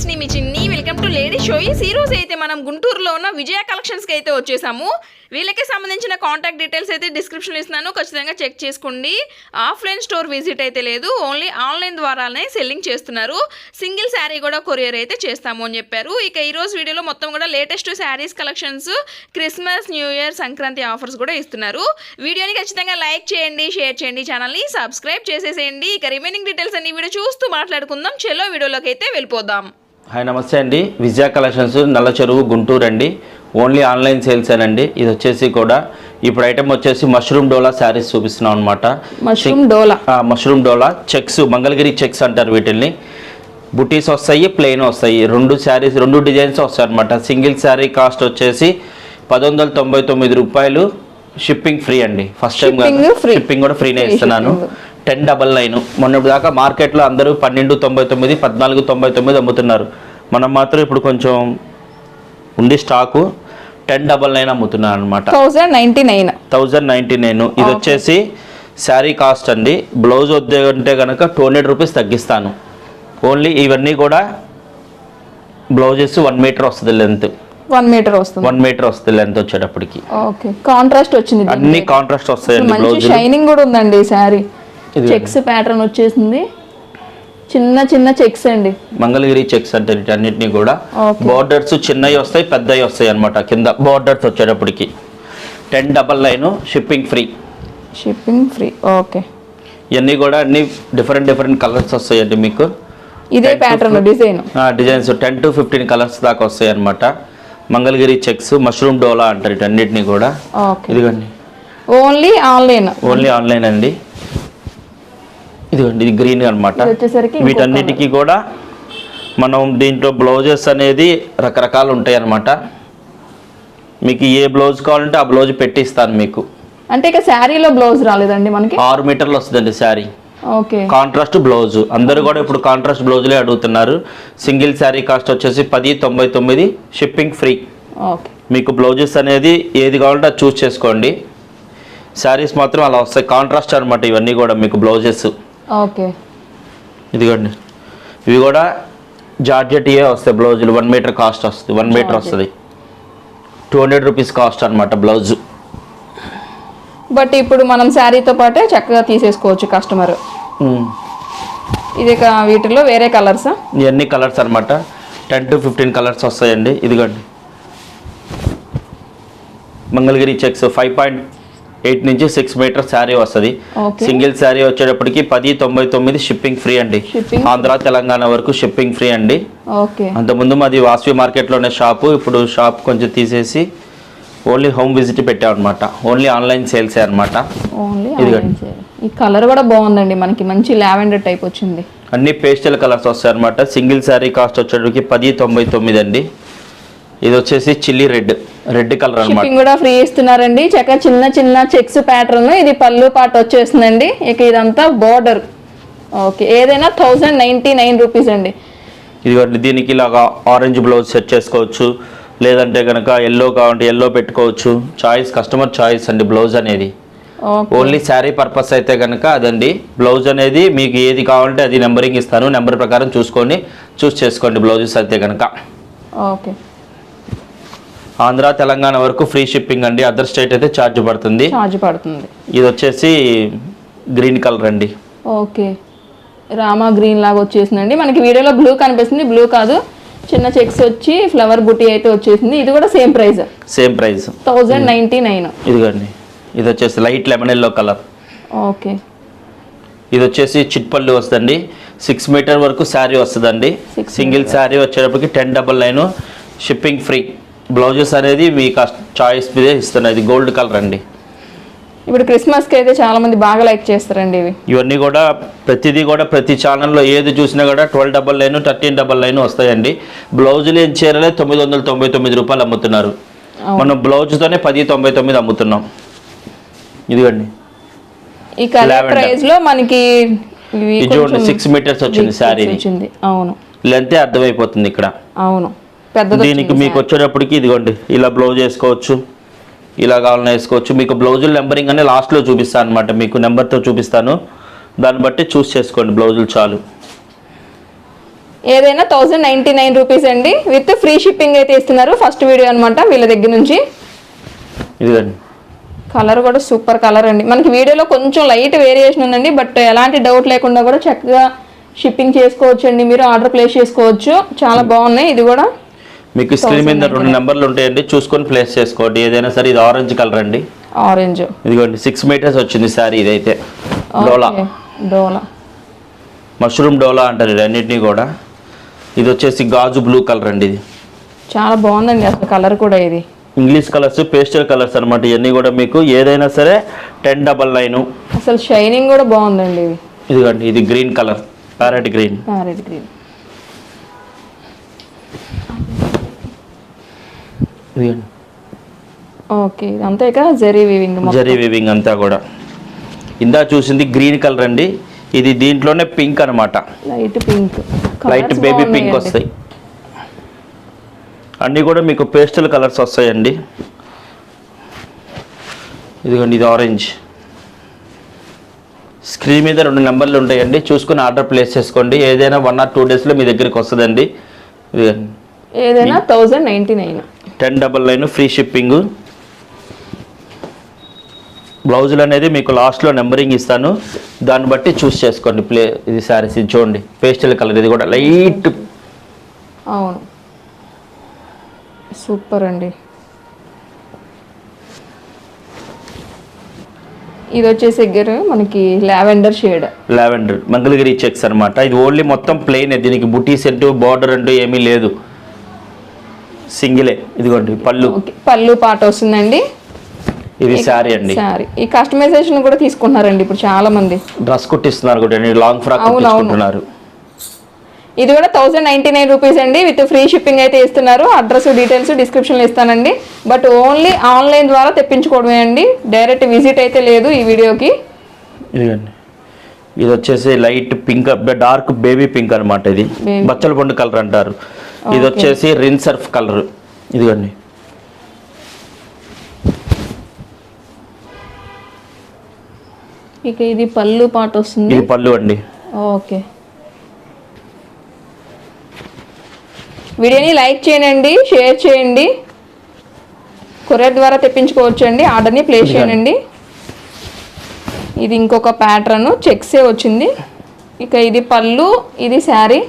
Friends నేను మీ చిన్ని. Welcome to lady షోయిస్ ఈ రోజు అయితే మనం గుంటూరులో ఉన్న విజయ కలెక్షన్స్కి అయితే వచ్చేసాము. వీళ్ళకి సంబంధించిన కాంటాక్ట్ డీటెయిల్స్ అయితే డిస్క్రిప్షన్ ఇస్తున్నాను. ఖచ్చితంగా చెక్ చేసుకోండి. ఆఫ్లైన్ స్టోర్ విజిట్ అయితే లేదు. ఓన్లీ ఆన్లైన్ ద్వారానే సెల్లింగ్ చేస్తున్నారు. సింగిల్ శారీ కూడా కొరియర్ అయితే చేస్తాము అని చెప్పారు. ఇక ఈరోజు వీడియోలో మొత్తం కూడా latest saris collections Christmas new year Sankranti offers కూడా ఇస్తున్నారు. వీడియోని ఖచ్చితంగా లైక్ చేయండి షేర్ చేయండి ఛానల్ని సబ్స్క్రైబ్ చేసేసేయండి. ఇక రిమైనింగ్ డీటెయిల్స్ అన్ని వీడియో చూస్తూ మాట్లాడుకుందాం. చెలో వీడియోలోకి అయితే వెళ్ళిపోదాం. హాయ్ నమస్తే అండి. విజయ కలెక్షన్స్ నల్ల చెరువు గుంటూరు అండి. ఓన్లీ ఆన్లైన్ సేల్స్ అండి ఇది వచ్చేసి కూడా ఇప్పుడు ఐటమ్ వచ్చేసి మష్రూమ్ డోలా శారీస్ చూపిస్తున్నాం అనమాట mushroom Dola. Mushroom Dola. Checks Mangalagiri checks అంటారు వీటిల్ని. బుటీస్ వస్తాయి ప్లెయిన్ వస్తాయి. రెండు శారీస్ రెండు డిజైన్స్ వస్తాయి అనమాట సింగిల్ శారీ కాస్ట్ వచ్చేసి పది వందల తొంభై తొమ్మిది రూపాయలు. షిప్పింగ్ ఫ్రీ అండి. First time. షిప్పింగ్ కూడా ఫ్రీనే ఇస్తున్నాను. Ten double nine. మొన్నటి దాకా మార్కెట్లో అందరూ పన్నెండు తొంభై తొమ్మిది పద్నాలుగు తొంభై తొమ్మిది అమ్ముతున్నారు. మనం మాత్రం ఇప్పుడు కొంచెం ఉంది స్టాకు టెన్ డబల్ నైన్ అమ్ముతున్నాను అనమాట thousand ninety nine. Thousand ninety nine. ఇది వచ్చేసి శారీ కాస్ట్ అండి. బ్లౌజ్ వద్దే అంటే కనుక టూ హండ్రెడ్ రూపీస్ తగ్గిస్తాను. ఓన్లీ ఇవన్నీ కూడా బ్లౌజెస్ వన్ మీటర్ వస్తుంది లెంత్. వన్ మీటర్ వస్తుంది. వన్ మీటర్ వస్తుంది లెంత్ వచ్చేటప్పటికి. ఓకే. కాంట్రాస్ట్ వచ్చింది. అన్ని కాంట్రాస్ట్ వస్తాయండి మంచి షైనింగ్ కూడా ఉందండి ఈ శారీ. చెక్స్ ప్యాటర్న్ వచ్చేసింది. చిన్న చిన్న చెక్స్ అండి. మంగళగిరి చెక్స్ అంటే వీటన్నిటిని కూడా. బార్డర్స్ చిన్నవి వస్తాయి పెద్దవి వస్తాయి అనమాట కింద. బార్డర్స్ వచ్చేటప్పటికి. Ten double nine shipping free shipping free okay. ఇవన్నీ కూడా అన్ని డిఫరెంట్ డిఫరెంట్ కలర్స్ వస్తాయండి మీకు. ఇదే pattern design designs ten to fifteen colours దాకా వస్తాయి అనమాట మంగళగిరి చెక్స్ మష్రూమ్ డోలా అంటారు వీటన్నిటిని కూడా. ఇదిగోండి. ఓన్లీ ఆన్లైన్ ఓన్లీ ఆన్లైన్ అండి. ఇదిగోండి ఇది గ్రీన్ అనమాట వీటన్నిటికీ కూడా మనం దీంట్లో బ్లౌజెస్ అనేది రకరకాలు ఉంటాయి అన్నమాట మీకు ఏ బ్లౌజ్ కావాలంటే ఆ బ్లౌజ్ పెట్టిస్తాను మీకు. అంటే ఇక శారీలో బ్లౌజ్ రాలేదండి మనకి? ఆరు మీటర్లు వస్తుందండి శారీ. ఓకే. Contrast blouse. అందరూ కూడా ఇప్పుడు కాంట్రాస్ట్ బ్లౌజులే అడుగుతున్నారు. సింగిల్ శారీ కాస్ట్ వచ్చేసి పది తొంభై తొమ్మిది షిప్పింగ్ ఫ్రీ. మీకు బ్లౌజెస్ అనేది ఏది కావాలంటే చూస్ చేసుకోండి. శారీస్ మాత్రం అలా వస్తాయి. కాంట్రాస్ట్ అనమాట ఇవన్నీ కూడా మీకు బ్లౌజెస్. ఓకే. ఇదిగోండి. ఇవి కూడా జార్జెటియే వస్తాయి బ్లౌజులు. వన్ మీటర్ కాస్ట్ వస్తుంది. One metre. వస్తుంది. టూ హండ్రెడ్ రూపీస్ కాస్ట్ అనమాట బ్లౌజ్. బట్ ఇప్పుడు మనం శారీతో పాటే చక్కగా తీసేసుకోవచ్చు కస్టమర్. ఇది వీటిలో వేరే కలర్సా? ఇవన్నీ కలర్స్ అనమాట టెన్ టు ఫిఫ్టీన్ కలర్స్ వస్తాయండి. ఇదిగోండి. Mangalagiri checks five point eight నుంచి సిక్స్ మీటర్ శారీ వస్తుంది. సింగిల్ శారీ వచ్చేటప్పటికి పది తొంభై తొమ్మిది షిప్పింగ్ ఫ్రీ అండి. ఆంధ్ర తెలంగాణ వరకు షిప్పింగ్ ఫ్రీ అండి. ఓకే. అంతకుముందు మాది వాసవి మార్కెట్లోనే షాపు ఇప్పుడు షాప్ కొంచెం తీసేసి ఓన్లీ హోమ్ విజిట్ పెట్టామన్నమాట. ఓన్లీ ఆన్లైన్ సేల్సే అనమాట. ఈ కలర్ కూడా బాగుందండి మనకి మంచి లావెండర్ టైప్ వచ్చింది. అన్ని పేస్టల్ కలర్స్ వస్తాయి అనమాట సింగిల్ శారీ కాస్ట్ వచ్చేటప్పటికి పది తొంభై తొమ్మిది అండి. ఇది వచ్చేసి చిల్లీ రెడ్ రెడ్ కలర్ అనమాట కూడా ఫ్రీ ఇస్తున్నారండి. చక్కగా చిన్న చిన్న చెక్స్ ప్యాటర్న్ ఇది పళ్ళు పాట వచ్చేస్తుందండి. ఇక ఇదంతా బోర్డర్ ఓకే ఏదైనా థౌజండ్ నైన్టీ నైన్ రూపీస్ అండి ఇదిగోండి దీనికి ఇలాగా ఆరెంజ్ బ్లౌజ్ సెట్ చేసుకోవచ్చు. లేదంటే కనుక ఎల్లో కావాలంటే ఎల్లో పెట్టుకోవచ్చు. చాయిస్ కస్టమర్ చాయిస్ అండి బ్లౌజ్ అనేది. ఓన్లీ శారీ పర్పస్ అయితే కనుక అదండి. బ్లౌజ్ అనేది మీకు ఏది కావాలంటే అది నెంబరింగ్ ఇస్తాను. నెంబర్ ప్రకారం చూసుకొని చూస్ చేసుకోండి బ్లౌజెస్ అయితే కనుక ఓకే ఆంధ్ర తెలంగాణ వరకు ఫ్రీ షిప్పింగ్ అండి. అదర్ స్టేట్ అయితే ఛార్జ్ పడుతుంది. ఛార్జ్ పడుతుంది. ఇది వచ్చేసి గ్రీన్ కలర్ అండి. ఓకే. రామా గ్రీన్ లాగా వచ్చేసిందండి. మనకి వీడియోలో బ్లూ కనిపిస్తుంది. బ్లూ కాదు. చిన్న చెక్స్ వచ్చి ఫ్లవర్ బుటీ అయితే వచ్చేసింది. ఇది కూడా same price. Same price. Thousand ninety nine. ఇదిగోండి. ఇది వచ్చేసి light lemon yellow colour. Okay. ఇది వచ్చేసి చిట్పల్లి వస్తుందండి. సిక్స్ మీటర్ వరకు శారీ వస్తుందండి. సింగిల్ శారీ వచ్చేటప్పటికి ten double nine. Shipping free. Blouses అనేది మీ చాయిస్ మీదే ఇస్తున్నాయి ఇది గోల్డ్ కలర్ అండి. ఇప్పుడు క్రిస్మస్కి అయితే చాలా మంది బాగా లైక్ చేస్తారండి ఇవి. ఇవన్నీ కూడా ప్రతిదీ కూడా ప్రతి ఛానల్లో ఏది చూసినా కూడా twelve double nine thirteen double nine వస్తాయండి. బ్లౌజులు ఏం చీరలే? తొమ్మిది వందల తొంభై తొమ్మిది రూపాయలు అమ్ముతున్నారు. మనం బ్లౌజ్తోనే పది తొంభై తొమ్మిది అమ్ముతున్నాం. ఇదిగోండి. ఈ కలర్ Lavender. ప్రైస్లో మనకి ఇది చూడండి సిక్స్ మీటర్స్ వచ్చింది శారీ అవును. లెంతే అర్థమైపోతుంది ఇక్కడ. అవును. దీనికి మీకు వచ్చేటప్పటికి ఇదిగోండి ఇలా బ్లౌజ్ వేసుకోవచ్చు ఇలా కావాలన్నా వేసుకోవచ్చు. మీకు బ్లౌజులు నెంబరింగ్ అనే లాస్ట్లో చూపిస్తాను అనమాట మీకు నెంబర్తో చూపిస్తాను. దాన్ని బట్టి చూస్ చేసుకోండి బ్లౌజులు చాలు. ఏదైనా థౌజండ్ నైంటీ నైన్ రూపీస్ అండి. విత్ ఫ్రీ షిప్పింగ్ అయితే ఇస్తున్నారు ఫస్ట్ వీడియో అనమాట వీళ్ళ దగ్గర నుంచి. ఇదిగోండి. కలర్ కూడా సూపర్ కలర్ అండి. మనకి వీడియోలో కొంచెం లైట్ వేరియేషన్ ఉందండి బట్ ఎలాంటి డౌట్ లేకుండా కూడా చక్కగా షిప్పింగ్ చేసుకోవచ్చు అండి మీరు ఆర్డర్ ప్లేస్ చేసుకోవచ్చు. చాలా బాగున్నాయి. ఇది కూడా మీకు స్క్రీన్ మీద రెండు నెంబర్లు ఉంటాయండి. చూసుకొని ప్లేస్ చేసుకోండి. ఏదైనా సరే ఇది ఆరెంజ్ కలర్ అండి. ఆరెంజ్ ఇదిగోండి సిక్స్ మీటర్స్ వచ్చింది సారీ ఇదైతే. డోలా. డోలా. మష్రూమ్ డోలా అంటారు ఇది అన్నిటినీ కూడా. ఇది వచ్చేసి గాజు బ్లూ కలర్ అండి ఇది. చాలా బాగుందండి అసలు కలర్ కూడా ఇది. ఇంగ్లీష్ కలర్స్ పేస్టల్ కలర్స్ అనమాట ఇవన్నీ కూడా మీకు. ఏదైనా సరే టెన్ డబల్ నైన్ అసలు షైనింగ్ కూడా బాగుందండి ఇది. ఇదిగోండి ఇది green colour parrot green parrot green okay ఇదంతా ఇక జరీ వీవింగ్ జరీ వివింగ్ అంతా కూడా. ఇందా చూసింది గ్రీన్ కలర్ అండి. ఇది దీంట్లోనే పింక్ అనమాట light pink. Light baby pink వస్తాయి. అన్నీ కూడా మీకు పేస్టల్ కలర్స్ వస్తాయండి. ఇదిగోండి ఇది ఆరెంజ్. స్క్రీన్ మీద రెండు నెంబర్లు ఉంటాయండి. చూసుకుని ఆర్డర్ ప్లేస్ చేసుకోండి. ఏదైనా వన్ ఆర్ టూ డేస్లో మీ దగ్గరికి వస్తుందండి. ఏదైనా thousand ninety nine ten double nine free shipping. బ్లౌజులు అనేది మీకు లాస్ట్లో నెంబరింగ్ ఇస్తాను. దాన్ని బట్టి చూస్ చేసుకోండి ప్లే ఇది శారీస్ ఇది చూడండి. పేస్టల్ కలర్ ఇది కూడా లైట్. అవును. సూపర్ అండి. ఇది వచ్చేసి దగ్గర మనకి lavender shade. Lavender Mangalagiri checks అన్నమాట. ఇది ఓన్లీ మొత్తం ప్లెయిన్. దీనికి బుటీస్ అంటూ బార్డర్ అంటూ ఏమీ లేదు. సింగిలే. ఇదిగోండి పళ్ళు. పళ్ళు పాట వస్తుందండి. ఇది శారీ అండి. సారీ ఈ కస్టమైజేషన్ కూడా తీసుకుంటున్నారండి ఇప్పుడు చాలా మంది డ్రెస్ కుట్టిస్తున్నారు కూడా లాంగ్ ఫ్రాక్. కుట్టించుకుంటున్నారు. ఇది కూడా థౌజండ్ నైంటీ నైన్ రూపీస్ అండి విత్ ఫ్రీ షిప్పింగ్ అయితే ఇస్తున్నారు. అడ్రస్ డీటెయిల్స్ డిస్క్రిప్షన్లో ఇస్తానండి. బట్ ఓన్లీ ఆన్లైన్ ద్వారా తెప్పించుకోవడమే అండి. డైరెక్ట్ విజిట్ అయితే లేదు ఈ వీడియోకి. ఇదిగోండి. ఇది వచ్చేసి light pink dark baby pink అన్నమాట ఇది. బచ్చల పండు కలర్ అంటారు. ఇది వచ్చేసి రిన్ సర్ఫ్ కలర్. ఇదిగోండి. ఇక ఇది పళ్ళు పాట వస్తుంది. ఇది పళ్ళు అండి. ఓకే. వీడియోని లైక్ చేయండి షేర్ చేయండి. కొరియర్ ద్వారా తెప్పించుకోవచ్చు అండి ఆర్డర్ని ప్లేస్ చేయండి. ఇది ఇంకొక ప్యాటర్న్ చెక్సే వచ్చింది. ఇక ఇది పళ్ళు ఇది శారీ.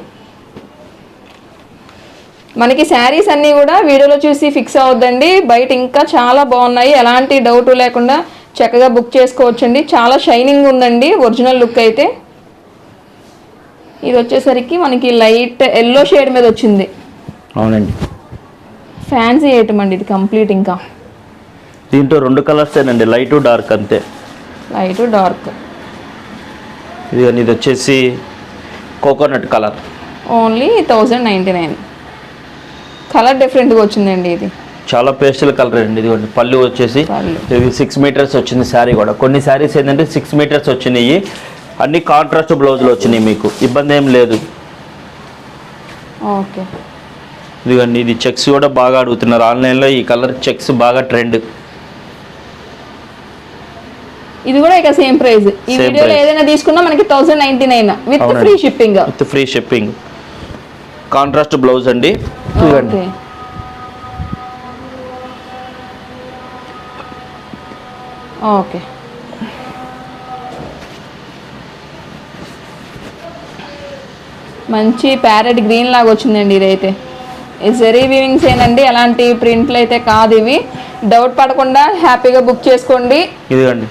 మనకి శారీస్ అన్నీ కూడా వీడియోలో చూసి ఫిక్స్ అవద్దండి. బయట ఇంకా చాలా బాగున్నాయి. ఎలాంటి డౌట్ లేకుండా చక్కగా బుక్ చేసుకోవచ్చండి. చాలా షైనింగ్ ఉందండి ఒరిజినల్ లుక్ అయితే. ఇది వచ్చేసరికి మనకి లైట్ ఎల్లో షేడ్ మీద వచ్చింది. అవునండి. ఫ్యాన్సీ ఐటమ్ అండి ఇది కంప్లీట్ ఇంకా. దీంట్లో రెండు కలర్స్ ఏనండి. లైట్ డార్క్ అంతే. లైట్ డార్క్ ఇదిగోండి ఇది వచ్చేసి coconut colour only thousand ninety nine colour డిఫరెంట్గా వచ్చిందండి ఇది. చాలా పేస్టల్ కలర్ అండి ఇదిగోండి పళ్ళు వచ్చేసి. ఇది సిక్స్ మీటర్స్ వచ్చింది శారీ కూడా. కొన్ని శారీస్ ఏంటంటే సిక్స్ మీటర్స్ వచ్చినాయి. అన్ని కాంట్రాస్ట్ బ్లౌజులు వచ్చినాయి మీకు. ఇబ్బంది ఏం లేదు. ఓకే. ఇదిగోండి ఇది చెక్స్ కూడా బాగా అడుగుతున్నారు. ఆన్లైన్లో ఈ కలర్ చెక్స్ బాగా ట్రెండ్. ఇది కూడా ఇక సేమ్ ప్రైస్. ఈ వీడియోలో. ఏదైనా తీసుకున్నా మనకి thousand ninety nine with. Free shipping. With free shipping. Contrast blouse అండి. ఇదిగోండి ఓకే. మంచి ప్యారెట్ గ్రీన్ లాగా వచ్చిందండి ఇదైతే. ఈ జరీ వీవింగ్స్ ఏనండి ఎలాంటి ప్రింట్లు అయితే కాదు ఇవి. డౌట్ పడకుండా హ్యాపీగా బుక్ చేసుకోండి. ఇదిగోండి.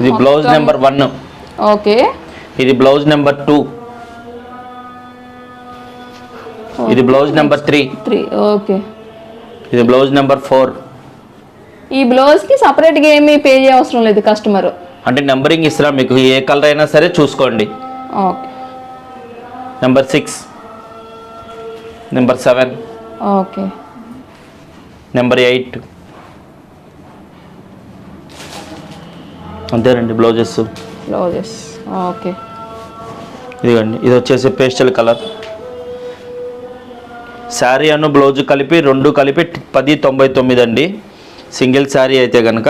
ఇది బ్లౌజ్ నెంబర్ వన్ ఓకే. ఇది బ్లౌజ్ నెంబర్ టూ ఇది blouse number three three okay ఇది బ్లౌజ్ నెంబర్ ఫోర్ ఈ బ్లౌజ్కి సపరేట్గా ఏమీ పే చేయవసరం లేదు కస్టమర్ అంటే నెంబరింగ్ ఇస్తున్నా మీకు? ఏ కలర్ అయినా సరే చూసుకోండి. Okay number six number seven okay number eight అంతేనండి బ్లౌజెస్ బ్లౌజెస్ ఓకే ఇదిగోండి ఇది వచ్చేసి పేస్టల్ కలర్ శారీ అను బ్లౌజ్ కలిపి రెండు కలిపి పది తొంభై తొమ్మిది అండి. సింగిల్ శారీ అయితే కనుక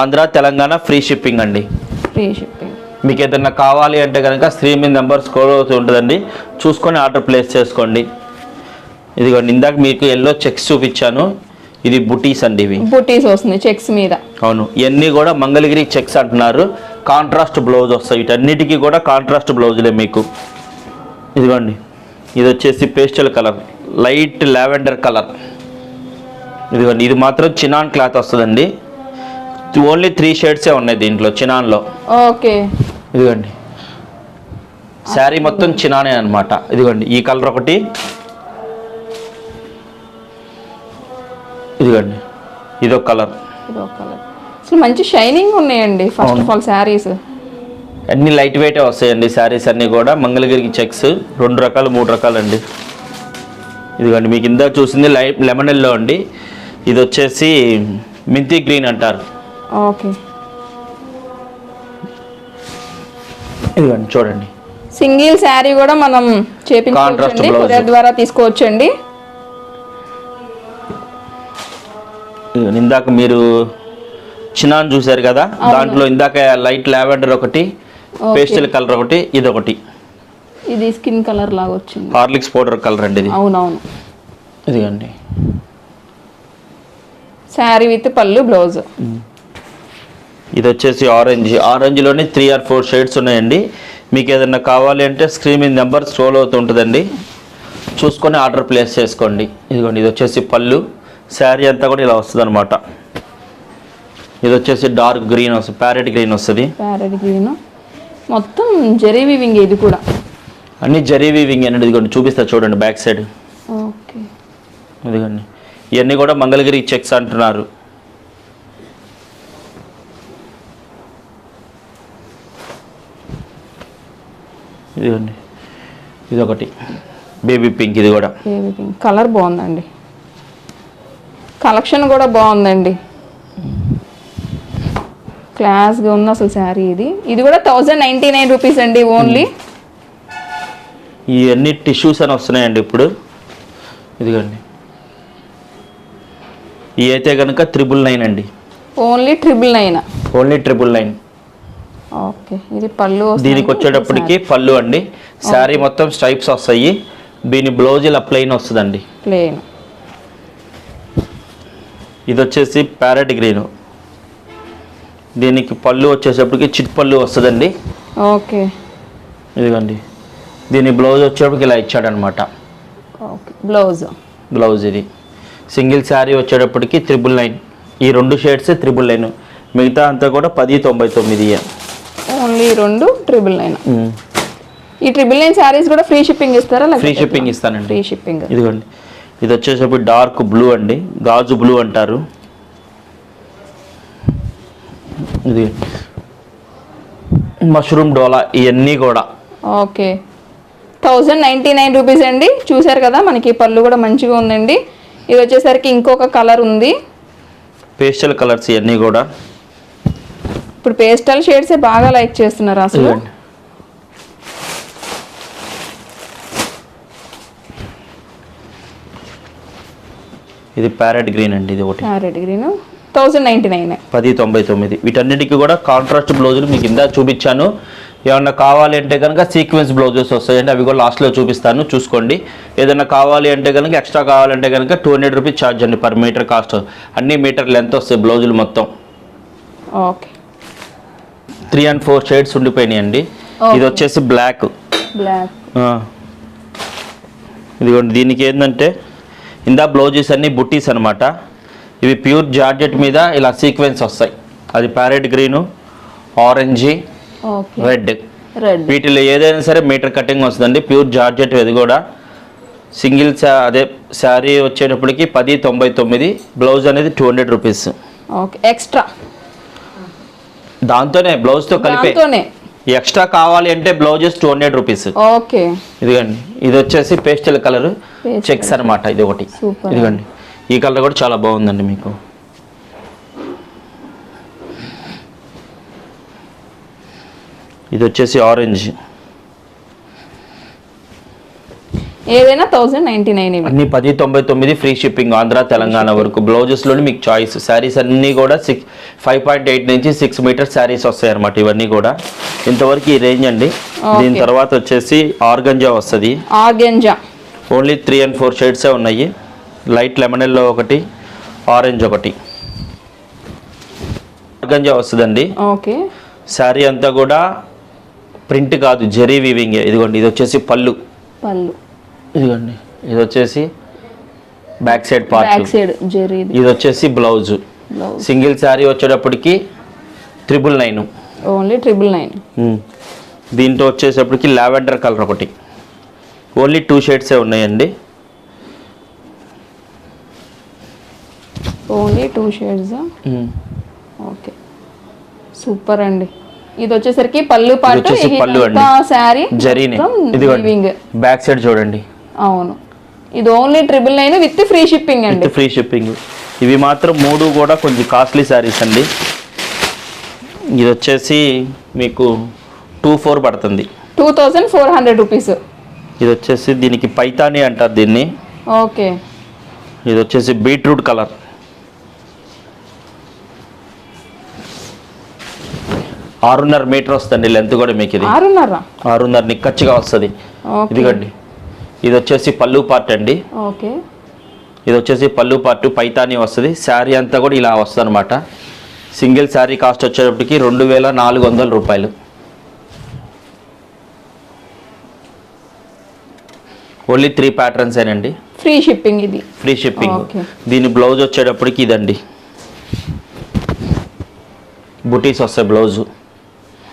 ఆంధ్ర తెలంగాణ ఫ్రీ షిప్పింగ్ అండి. Free shipping. మీకు ఏదైనా కావాలి అంటే కనుక స్క్రీన్ మీద నెంబర్ స్కోర్ అవుతూ ఉంటుందండి. చూసుకొని ఆర్డర్ ప్లేస్ చేసుకోండి. ఇదిగోండి ఇందాక మీకు ఎల్లో చెక్స్ చూపించాను. ఇది బుటీస్ అండి ఇవి. బుటీస్ వస్తుంది చెక్స్ మీద. అవును ఇవన్నీ కూడా మంగళగిరి చెక్స్ అంటున్నారు. కాంట్రాస్ట్ బ్లౌజ్ వస్తాయి. వీటన్నిటికీ కూడా కాంట్రాస్ట్ బ్లౌజులే మీకు. ఇదిగోండి ఇది వచ్చేసి pastel colour. Light lavender colour. ఇదిగోండి ఇది మాత్రం చినాన్ క్లాత్ వస్తుందండి. ఓన్లీ త్రీ షేడ్సే ఉన్నాయి దీంట్లో చినాన్లో. ఓకే. ఇదిగోండి. శారీ మొత్తం చినానే అన్నమాట. ఇదిగోండి ఈ కలర్ ఒకటి. ఇదిగోండి ఇదొక కలర్. ఇదో కలర్. అసలు మంచి షైనింగ్ ఉన్నాయండి ఫస్ట్ ఆఫ్ ఆల్ శారీస్. అన్ని లైట్ వెయిటే వస్తాయండి శారీస్ అన్నీ కూడా. మంగళగిరికి చెక్స్ రెండు రకాలు మూడు రకాలు అండి ఇదిగోండి మీకు ఇందా చూసింది లెమన్ ఎల్లో అండి. ఇది వచ్చేసి మింతి గ్రీన్ అంటారు. ఓకే. ఇదిగోండి చూడండి. సింగిల్ శారీ కూడా మనం చేపించుకోవచ్చండి. కొరియర్ ద్వారా తీసుకోవచ్చండి. ఇందాక మీరు చినాన్ చూశారు కదా? దాంట్లో ఇందాక లైట్ లావెండర్ ఒకటి. పేస్టల్ కలర్ ఒకటి ఇది ఒకటి ఇది స్కిన్ కలర్ లాగా వచ్చింది. హార్లిక్స్ పౌడర్ కలర్ అండి ఇది? అవునవును. ఇదిగోండి. శారీ విత్ పళ్ళు బ్లౌజ్. ఇది వచ్చేసి ఆరెంజ్. ఆరెంజ్లోనే త్రీ ఆర్ ఫోర్ షేడ్స్ ఉన్నాయండి. మీకు ఏదైనా కావాలి అంటే స్క్రీన్ మీద నెంబర్ స్క్రోల్ అవుతుంటుందండి చూసుకొని ఆర్డర్ ప్లేస్ చేసుకోండి. ఇదిగోండి ఇది వచ్చేసి పళ్ళు. శారీ అంతా కూడా ఇలా వస్తుంది అనమాట ఇది వచ్చేసి డార్క్ గ్రీన్ వస్తుంది ప్యారెట్ గ్రీన్ వస్తుంది. ప్యారెట్ గ్రీన్ మొత్తం జరీ వివింగ్ ఇది కూడా. అన్ని జరీ వీవింగ్ అండి ఇదిగోండి చూపిస్తా చూడండి బ్యాక్ సైడ్ ఓకే. ఇదిగోండి. ఇవన్నీ కూడా మంగళగిరి చెక్స్ అంటున్నారు. ఇదిగోండి. ఇది ఒకటి బేబీ పింక్ ఇది కూడా. బేబీ పింక్ కలర్ బాగుందండి. కలెక్షన్ కూడా బాగుందండి. క్లాస్గా ఉంది అసలు శారీ ఇది. ఇది కూడా థౌజండ్ నైంటీ నైన్ రూపీస్ అండి ఓన్లీ ఇవన్నీ టిష్యూస్ అని వస్తున్నాయండి ఇప్పుడు. ఇదిగోండి. ఇవి అయితే కనుక త్రిబుల్ నైన్ అండి. Only triple nine only triple nine okay ఇది పళ్ళు. దీనికి వచ్చేటప్పటికి పళ్ళు అండి. శారీ మొత్తం స్ట్రైప్స్ వస్తాయి. దీని బ్లౌజ్ ఇలా ప్లెయిన్ వస్తుందండి. ప్లేన్ ఇది వచ్చేసి ప్యారెట్ గ్రీన్ దీనికి పళ్ళు వచ్చేటప్పటికి చిట్ పళ్ళు వస్తుందండి. ఓకే ఇదిగోండి. దీని బ్లౌజ్ వచ్చేటప్పటికి ఇలా ఇచ్చాడనమాట. Okay blouse. బ్లౌజ్ ఇది. సింగిల్ శారీ వచ్చేటప్పటికి త్రిబుల్ నైన్. ఈ రెండు షేడ్స్ త్రిబుల్ నైన్. మిగతా అంతా కూడా పది తొంభై తొమ్మిది ఓన్లీ రెండు ట్రిపుల్ నైన్. ఈ ట్రిపుల్ నైన్ శారీస్ కూడా ఫ్రీ షిప్పింగ్ ఇస్తారా ఫ్రీ షిప్పింగ్ ఇస్తానండి. Free shipping. ఇదిగోండి. ఇది వచ్చేసరికి డార్క్ బ్లూ అండి. గాజు బ్లూ అంటారు. ఇది మష్రూమ్ డోలా ఇవన్నీ కూడా. Okay. Thousand ninety nine rupees అండి. చూసారు కదా మనకి పళ్ళు కూడా మంచిగా ఉందండి. ఇది వచ్చేసరికి ఇంకొక కలర్ ఉంది. పేస్టల్ కలర్స్ ఇవన్నీ కూడా. ఇప్పుడు పేస్టల్ షేడ్సే బాగా లైక్ చేస్తున్నారు అసలు. ఇది ప్యారెట్ గ్రీన్ అండి ఇది ఒకటి. Red green. Thousand ninety nine. పది తొంభై తొమ్మిది. వీటన్నిటికీ కూడా కాంట్రాస్ట్ బ్లౌజులు మీకు ఇందా చూపించాను. ఏమన్నా కావాలి అంటే కనుక సీక్వెన్స్ బ్లౌజెస్ వస్తాయండి. అవి కూడా లాస్ట్లో చూపిస్తాను. చూసుకోండి. ఏదైనా కావాలి అంటే కనుక ఎక్స్ట్రా కావాలంటే కనుక టూ హండ్రెడ్ రూపీస్ ఛార్జ్ అండి పర్ మీటర్ కాస్ట్ అన్ని మీటర్ లెంత్ వస్తాయి బ్లౌజులు మొత్తం. Okay three and four shades ఉండిపోయినాయి అండి. ఇది వచ్చేసి బ్లాక్ బ్లాక్ ఇదిగోండి దీనికి ఏంటంటే ఇందా బ్లౌజెస్ అన్ని బుట్టీస్ అనమాట ఇవి ప్యూర్ జార్జెట్ మీద ఇలా సీక్వెన్స్ వస్తాయి. అది ప్యారెట్ గ్రీను ఆరెంజీ రెడ్ రెడ్ వీటిలో ఏదైనా సరే మీటర్ కటింగ్ వస్తుందండి. ప్యూర్ జార్జెట్ ఇది కూడా. సింగిల్ శా అదే శారీ వచ్చేటప్పటికి పది తొంభై తొమ్మిది. బ్లౌజ్ అనేది two hundred rupees okay extra దాంతోనే బ్లౌజ్తో కలిపే. ఎక్స్ట్రా కావాలి అంటే blouses two hundred rupees okay ఇదిగోండి. ఇది వచ్చేసి పేస్టల్ కలర్. చెక్స్ అనమాట ఇది ఒకటి. ఇదిగోండి. ఈ కలర్ కూడా చాలా బాగుందండి మీకు. ఇది వచ్చేసి ఆరెంజ్ ఏదైనా థౌజండ్ నైంటీ నైన్ అన్ని పది తొంభై తొమ్మిది ఫ్రీ షిప్పింగ్ ఆంధ్ర తెలంగాణ వరకు. బ్లౌజెస్లోని మీకు చాయిస్ శారీస్ అన్నీ కూడా సిక్స్ ఫైవ్ పాయింట్ ఎయిట్ నుంచి సిక్స్ మీటర్ శారీస్ వస్తాయి అనమాట ఇవన్నీ కూడా. ఇంతవరకు ఈ రేంజ్ అండి. దీని. తర్వాత వచ్చేసి ఆర్గంజా వస్తుంది. Organza. Only three and four షేడ్సే ఉన్నాయి. లైట్ లెమనెల్లో ఒకటి ఆరెంజ్ ఒకటి. ఆర్గంజా వస్తుందండి. ఓకే శారీ అంతా కూడా ప్రింట్ కాదు జరీ వీవింగ్ ఇదిగోండి ఇది వచ్చేసి పళ్ళు. పళ్ళు. ఇదిగోండి ఇది వచ్చేసి back side back part side zari ఇది. వచ్చేసి బ్లౌజ్. బ్లౌజ్. సింగిల్ శారీ వచ్చేటప్పటికి triple nine only triple nine దీంట్లో వచ్చేటప్పటికి లావెండర్ కలర్ ఒకటి. ఓన్లీ టూ షేడ్సే ఉన్నాయండి. Only two shades okay. Super అండి. ఇది వచ్చేసరికి పళ్ళు పాటు పళ్ళు. శారీ జరీనే. ఇదిగోండి. బ్యాక్ సైడ్ చూడండి. అవును. ఇది only triple nine with free shipping అండి. ఫ్రీ షిప్పింగ్ ఇవి మాత్రం మూడు కూడా కొంచెం కాస్ట్లీ శారీస్ అండి. ఇది వచ్చేసి మీకు టూ ఫోర్ పడుతుంది. Two thousand four hundred rupees ఇది వచ్చేసి దీనికి పైతాని అంటారు దీన్ని. ఓకే ఇది వచ్చేసి బీట్రూట్ కలర్ ఆరున్నర మీటర్ వస్తుంది లెంత్ కూడా మీకు ఇది. ఆరున్నర? ఆరున్నర నిక్కచ్చిగా వస్తుంది. ఇదిగోండి. ఇది వచ్చేసి పళ్ళు పార్ట్ అండి. ఓకే. ఇది వచ్చేసి పళ్ళు పార్ట్ పైతాని వస్తుంది. శారీ అంతా కూడా ఇలా వస్తుంది అనమాట సింగిల్ శారీ కాస్ట్ వచ్చేటప్పటికి రెండు వేల నాలుగు వందల రూపాయలు. ఓన్లీ త్రీ ప్యాటర్న్స్ ఏనండి. ఫ్రీ షిప్పింగ్ ఇది. Free shipping. దీని బ్లౌజ్ వచ్చేటప్పటికి ఇదండి. బుటీస్ వస్తాయి బ్లౌజ్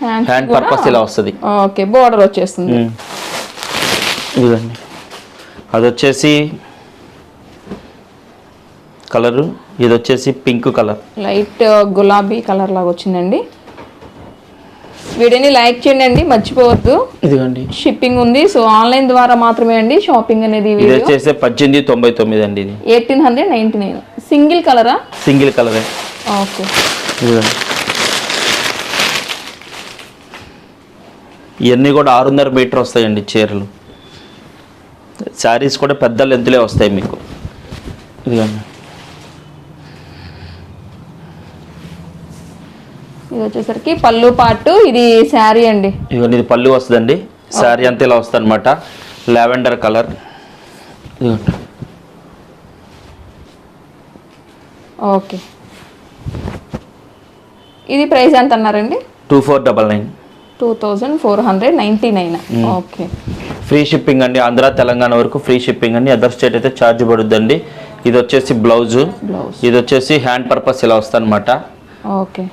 హ్యాండ్ పర్పస్ ఇలా వస్తుంది. ఓకే బోర్డర్ వచ్చేస్తుంది. ఇదండి అది వచ్చేసి కలరు. ఇది వచ్చేసి పింక్ కలర్. లైట్ గులాబీ కలర్ లాగా వచ్చిందండి. వీడియోని లైక్ చేయండి మర్చిపోవద్దు. ఇదిగోండి. షిప్పింగ్ ఉంది సో ఆన్లైన్ ద్వారా మాత్రమే అండి షాపింగ్ అనేది ఇది వచ్చేసి పద్దెనిమిది తొంభై తొమ్మిది అండి ఇది. Eighteen hundred ninety nine. Single కలరా సింగిల్ కలరే ఓకే. ఇదిగోండి. ఇవన్నీ కూడా ఆరున్నర మీటర్ వస్తాయండి చీరలు. శారీస్ కూడా పెద్ద లెంత్లే వస్తాయి మీకు. ఇదిగోండి. ఇది వచ్చేసరికి పళ్ళు పాటు ఇది శారీ అండి. ఇదిగోండి ఇది పళ్ళు వస్తుందండి. శారీ అంతా ఇలా వస్తుంది అనమాట లావెండర్ కలర్. ఇదిగోండి. ఓకే. ఇది ప్రైస్ ఎంత అన్నారండి two four double nine. Two thousand four hundred ninety nine. Okay. Free shipping అండి ఆంధ్ర తెలంగాణ వరకు ఫ్రీ షిప్పింగ్ అండి. అదర్ స్టేట్ అయితే ఛార్జ్ పడుద్దండి. ఇది వచ్చేసి బ్లౌజు. బ్లౌజ్. ఇది వచ్చేసి హ్యాండ్ పర్పస్ ఇలా వస్తుంది అనమాట ఓకే.